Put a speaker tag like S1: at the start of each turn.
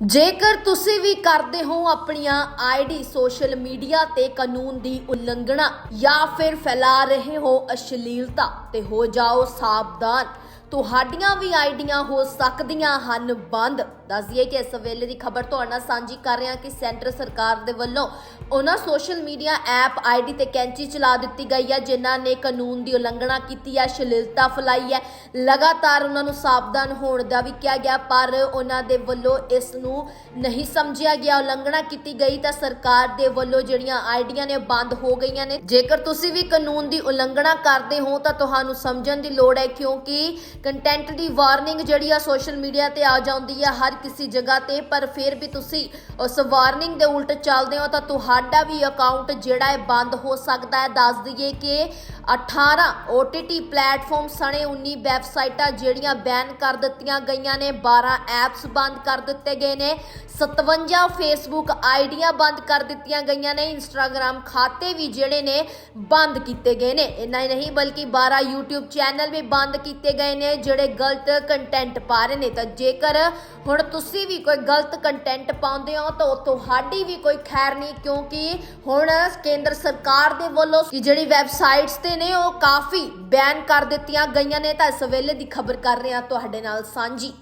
S1: ਜੇਕਰ ਤੁਸੀਂ ਵੀ ਕਰਦੇ ਹੋ ਆਪਣੀਆਂ ਆਈਡੀ ਸੋਸ਼ਲ ਮੀਡੀਆ ਤੇ ਕਾਨੂੰਨ ਦੀ ਉਲੰਘਣਾ ਜਾਂ ਫਿਰ ਫੈਲਾ ਰਹੇ ਹੋ ਅਸ਼ਲੀਲਤਾ, ਤੇ ਹੋ ਜਾਓ ਸਾਵਧਾਨ। ਤੁਹਾਡੀਆਂ ਵੀ ਆਈਡੀਆਂ ਹੋ ਸਕਦੀਆਂ ਹਨ। ਬੰਦ। ਦੱਸਦੀਏ ਕਿ ਇਸ ਵੇਲੇ ਦੀ ਖਬਰ ਤੁਹਾਡੇ ਨਾਲ ਸਾਂਝੀ ਕਰ ਰਹੇ ਹਾਂ ਕਿ ਸੈਂਟਰ ਸਰਕਾਰ ਦੇ ਵੱਲੋਂ ਉਹਨਾਂ ਸੋਸ਼ਲ ਮੀਡੀਆ ਐਪ ਆਈਡੀ ਤੇ ਕੈਂਚੀ ਚਲਾ ਦਿੱਤੀ ਗਈ ਹੈ, ਜਿਨ੍ਹਾਂ ਨੇ ਕਾਨੂੰਨ ਦੀ ਉਲੰਘਣਾ ਕੀਤੀ ਹੈ, ਸ਼ਲੀਲਤਾ ਫੈਲਾਈ ਹੈ। ਲਗਾਤਾਰ ਉਹਨਾਂ ਨੂੰ ਸਾਵਧਾਨ ਹੋਣ ਦਾ ਵੀ ਕਿਹਾ ਗਿਆ, ਪਰ ਉਹਨਾਂ ਦੇ ਵੱਲੋਂ ਇਸ ਨੂੰ ਨਹੀਂ ਸਮਝਿਆ ਗਿਆ। ਉਲੰਘਣਾ ਕੀਤੀ ਗਈ ਤਾਂ ਸਰਕਾਰ ਦੇ ਵੱਲੋਂ ਜਿਹੜੀਆਂ ਆਈਡੀਆਂ ਨੇ ਬੰਦ ਹੋ ਗਈਆਂ ਨੇ। ਜੇਕਰ ਤੁਸੀਂ ਵੀ ਕਾਨੂੰਨ ਦੀ ਉਲੰਘਣਾ ਕਰਦੇ ਹੋ ਤਾਂ ਤੁਹਾਨੂੰ ਸਮਝਣ ਦੀ ਲੋੜ ਹੈ, ਕਿਉਂਕਿ ਕੰਟੈਂਟ ਦੀ ਵਾਰਨਿੰਗ ਜਿਹੜੀ ਆ ਸੋਸ਼ਲ ਮੀਡੀਆ ਤੇ ਆ ਜਾਂਦੀ ਆ ਹਰ ਕਿਸੇ ਜਗ੍ਹਾ ਤੇ, ਪਰ ਫਿਰ ਵੀ ਤੁਸੀਂ ਉਸ ਵਾਰਨਿੰਗ ਦੇ ਉਲਟ ਚੱਲਦੇ ਹੋ ਤਾਂ ਤੁਹਾਡਾ ਵੀ ਅਕਾਊਂਟ ਜਿਹੜਾ ਹੈ ਬੰਦ ਹੋ ਸਕਦਾ ਹੈ। ਦੱਸ ਦਈਏ ਕਿ 18 OTT ਪਲੇਟਫਾਰਮ ਸਣੇ 19 ਵੈਬਸਾਈਟਾਂ ਜਿਹੜੀਆਂ ਬੈਨ ਕਰ ਦਿੱਤੀਆਂ ਗਈਆਂ ਨੇ 12 ਐਪਸ ਬੰਦ ਕਰ ਦਿੱਤੇ ਗਏ ਨੇ 57 ਫੇਸਬੁੱਕ ਆਈਡੀਆਂ ਬੰਦ ਕਰ ਦਿੱਤੀਆਂ ਗਈਆਂ ਨੇ ਇੰਸਟਾਗ੍ਰam ਖਾਤੇ ਵੀ ਜਿਹੜੇ ਨੇ ਬੰਦ ਕੀਤੇ ਗਏ ਨੇ। ਇੰਨਾ ਹੀ ਨਹੀਂ, ਬਲਕਿ 12 YouTube ਚੈਨਲ ਵੀ ਬੰਦ ਕੀਤੇ ਗਏ ਨੇ। ਜਿਹੜੇ ਗਲਤ ਕੰਟੈਂਟ ਪਾ ਰਹੇ ਨੇ। ਤਾਂ ਜੇਕਰ ਹੁਣ ਤੁਸੀਂ ਵੀ ਕੋਈ ਗਲਤ ਕੰਟੈਂਟ ਪਾਉਂਦੇ ਹੋ, ਤਾਂ ਉਹ ਤੁਹਾਡੀ ਵੀ ਕੋਈ ਖੈਰ ਨਹੀਂ, ਕਿਉਂਕਿ ਹੁਣ ਕੇਂਦਰ ਸਰਕਾਰ ਦੇ ਵੱਲੋਂ ਜਿਹੜੀ ਵੈਬਸਾਈਟਸ ਤੇ ਨੇ, ਉਹ ਕਾਫੀ ਬੈਨ ਕਰ ਦਿੱਤੀਆਂ ਗਈਆਂ ਨੇ। ਤਾਂ ਇਸ ਵੇਲੇ ਦੀ ਖਬਰ ਕਰ ਰਹੇ ਹਾਂ ਤੁਹਾਡੇ ਨਾਲ ਸਾਂਝੀ।